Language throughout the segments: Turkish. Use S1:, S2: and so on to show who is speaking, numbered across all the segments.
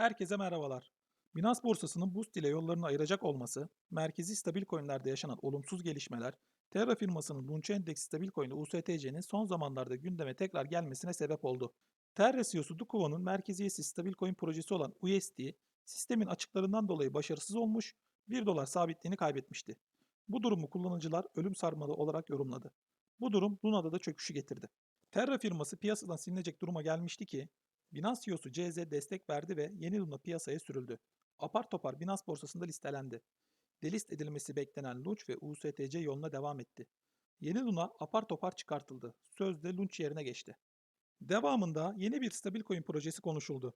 S1: Herkese merhabalar. Binance borsasının Boost ile yollarını ayıracak olması, merkezi stabil coinlerde yaşanan olumsuz gelişmeler, Terra firmasının Launch Index stabil coin'i USTC'nin son zamanlarda gündeme tekrar gelmesine sebep oldu. Terra CEO'su Dukova'nın merkeziyetsiz stabil coin projesi olan USD, sistemin açıklarından dolayı başarısız olmuş, 1 dolar sabitliğini kaybetmişti. Bu durumu kullanıcılar ölüm sarmalı olarak yorumladı. Bu durum Luna'da da çöküşü getirdi. Terra firması piyasadan silinecek duruma gelmişti ki, Binance CEO'su CZ destek verdi ve yeni Luna piyasaya sürüldü. Apar topar Binance borsasında listelendi. Delist edilmesi beklenen Launch ve USTC yoluna devam etti. Yeni Luna apar topar çıkartıldı. Sözde Launch yerine geçti. Devamında yeni bir stabil coin projesi konuşuldu.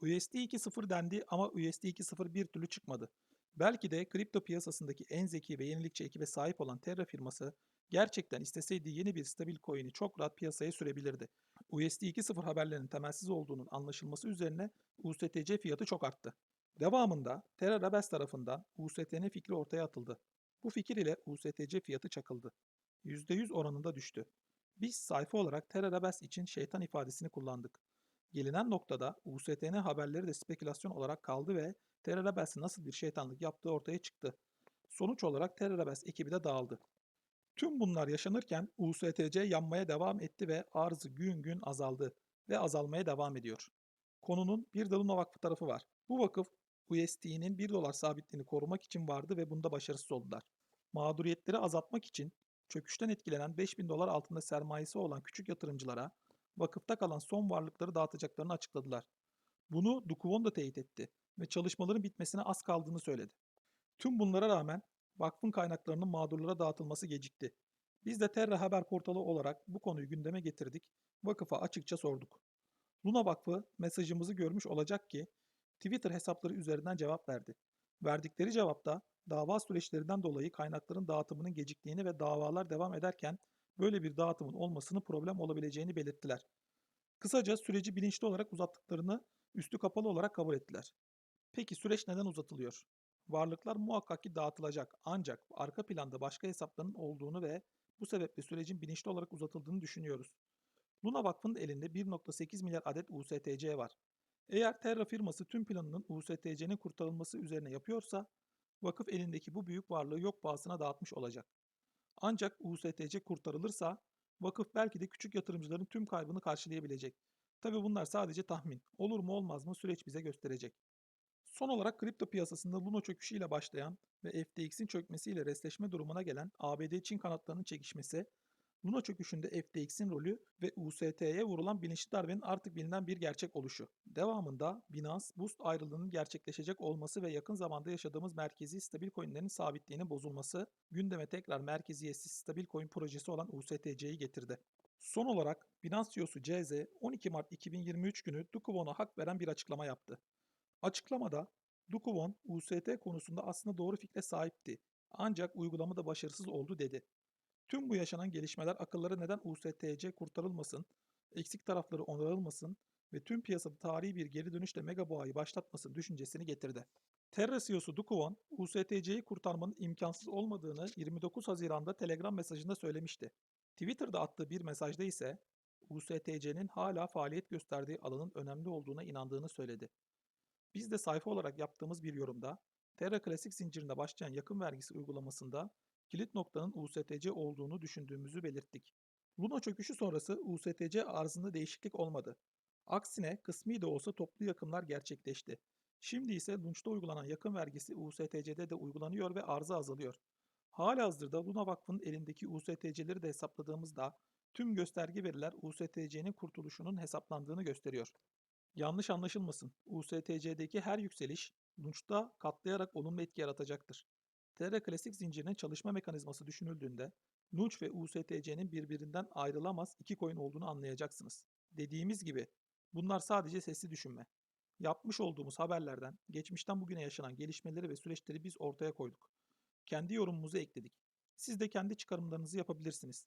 S1: USD 2.0 dendi ama USD 2.0 bir türlü çıkmadı. Belki de kripto piyasasındaki en zeki ve yenilikçi ekibe sahip olan Terra firması gerçekten isteseydi yeni bir stabil coin'i çok rahat piyasaya sürebilirdi. USD 2.0 haberlerinin temelsiz olduğunun anlaşılması üzerine USTC fiyatı çok arttı. Devamında Terra Rabes tarafından UST'nin fikri ortaya atıldı. Bu fikir ile USTC fiyatı çakıldı. %100 oranında düştü. Biz sayfa olarak Terra Rabes için şeytan ifadesini kullandık. Gelinen noktada USTN haberleri de spekülasyon olarak kaldı ve Terra Rabes'in nasıl bir şeytanlık yaptığı ortaya çıktı. Sonuç olarak Terra Rabes ekibi de dağıldı. Tüm bunlar yaşanırken USTC yanmaya devam etti ve arzı gün gün azaldı ve azalmaya devam ediyor. Konunun bir de Luna Vakfı tarafı var. Bu vakıf USD'nin 1 dolar sabitliğini korumak için vardı ve bunda başarısız oldular. Mağduriyetleri azaltmak için çöküşten etkilenen 5000 dolar altında sermayesi olan küçük yatırımcılara vakıfta kalan son varlıkları dağıtacaklarını açıkladılar. Bunu Dukuvon da teyit etti ve çalışmaların bitmesine az kaldığını söyledi. Tüm bunlara rağmen vakfın kaynaklarının mağdurlara dağıtılması gecikti. Biz de Terra Haber portalı olarak bu konuyu gündeme getirdik, vakıfa açıkça sorduk. Luna Vakfı mesajımızı görmüş olacak ki Twitter hesapları üzerinden cevap verdi. Verdikleri cevapta dava süreçlerinden dolayı kaynakların dağıtımının geciktiğini ve davalar devam ederken böyle bir dağıtımın olmasını problem olabileceğini belirttiler. Kısaca süreci bilinçli olarak uzattıklarını üstü kapalı olarak kabul ettiler. Peki süreç neden uzatılıyor? Varlıklar muhakkak ki dağıtılacak ancak arka planda başka hesapların olduğunu ve bu sebeple sürecin bilinçli olarak uzatıldığını düşünüyoruz. Luna Vakfı'nın elinde 1.8 milyar adet USTC var. Eğer Terra firması tüm planının USTC'nin kurtarılması üzerine yapıyorsa, vakıf elindeki bu büyük varlığı yok pahasına dağıtmış olacak. Ancak USTC kurtarılırsa, vakıf belki de küçük yatırımcıların tüm kaybını karşılayabilecek. Tabi bunlar sadece tahmin. Olur mu olmaz mı süreç bize gösterecek. Son olarak kripto piyasasında Luna çöküşüyle başlayan ve FTX'in çökmesiyle resleşme durumuna gelen ABD-Çin kanatlarının çekişmesi, Luna çöküşünde FTX'in rolü ve UST'ye vurulan bilinçli darbenin artık bilinen bir gerçek oluşu. Devamında Binance, Boost ayrılığının gerçekleşecek olması ve yakın zamanda yaşadığımız merkezi stabil coinlerin sabitliğinin bozulması, gündeme tekrar merkeziyetsiz stabil coin projesi olan USTC'yi getirdi. Son olarak Binance CEO'su CZ 12 Mart 2023 günü Dukuvon'a hak veren bir açıklama yaptı. Açıklamada Dukuvon, UST konusunda aslında doğru fikre sahipti ancak uygulamada başarısız oldu dedi. Tüm bu yaşanan gelişmeler akıllara neden USTC kurtarılmasın, eksik tarafları onarılmasın ve tüm piyasada tarihi bir geri dönüşle mega boğayı başlatmasın düşüncesini getirdi. Terra CEO'su Dukovan, USTC'yi kurtarmanın imkansız olmadığını 29 Haziran'da Telegram mesajında söylemişti. Twitter'da attığı bir mesajda ise USTC'nin hala faaliyet gösterdiği alanın önemli olduğuna inandığını söyledi. Biz de sayfa olarak yaptığımız bir yorumda Terra Klasik zincirinde başlayan yakın vergisi uygulamasında kilit noktanın USTC olduğunu düşündüğümüzü belirttik. Luna çöküşü sonrası USTC arzında değişiklik olmadı. Aksine kısmi de olsa toplu yakımlar gerçekleşti. Şimdi ise Lunch'ta uygulanan yakın vergisi USTC'de de uygulanıyor ve arzı azalıyor. Halihazırda Luna Vakfı'nın elindeki USTC'leri de hesapladığımızda tüm gösterge veriler USTC'nin kurtuluşunun hesaplandığını gösteriyor. Yanlış anlaşılmasın, USTC'deki her yükseliş Lunch'ta katlayarak olumlu etki yaratacaktır. Terra Klasik zincirinin çalışma mekanizması düşünüldüğünde Nunch ve USTC'nin birbirinden ayrılamaz iki coin olduğunu anlayacaksınız. Dediğimiz gibi bunlar sadece sesli düşünme. Yapmış olduğumuz haberlerden geçmişten bugüne yaşanan gelişmeleri ve süreçleri biz ortaya koyduk. Kendi yorumumuzu ekledik. Siz de kendi çıkarımlarınızı yapabilirsiniz.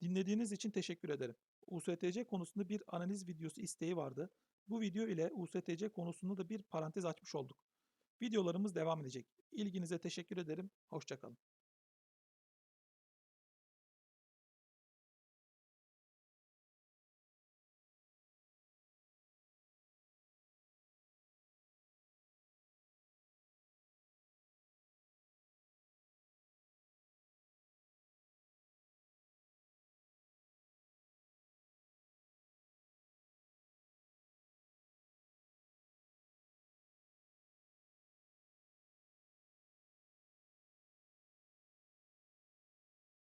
S1: Dinlediğiniz için teşekkür ederim. USTC konusunda bir analiz videosu isteği vardı. Bu video ile USTC konusunda da bir parantez açmış olduk. Videolarımız devam edecek. İlginize teşekkür ederim. Hoşçakalın.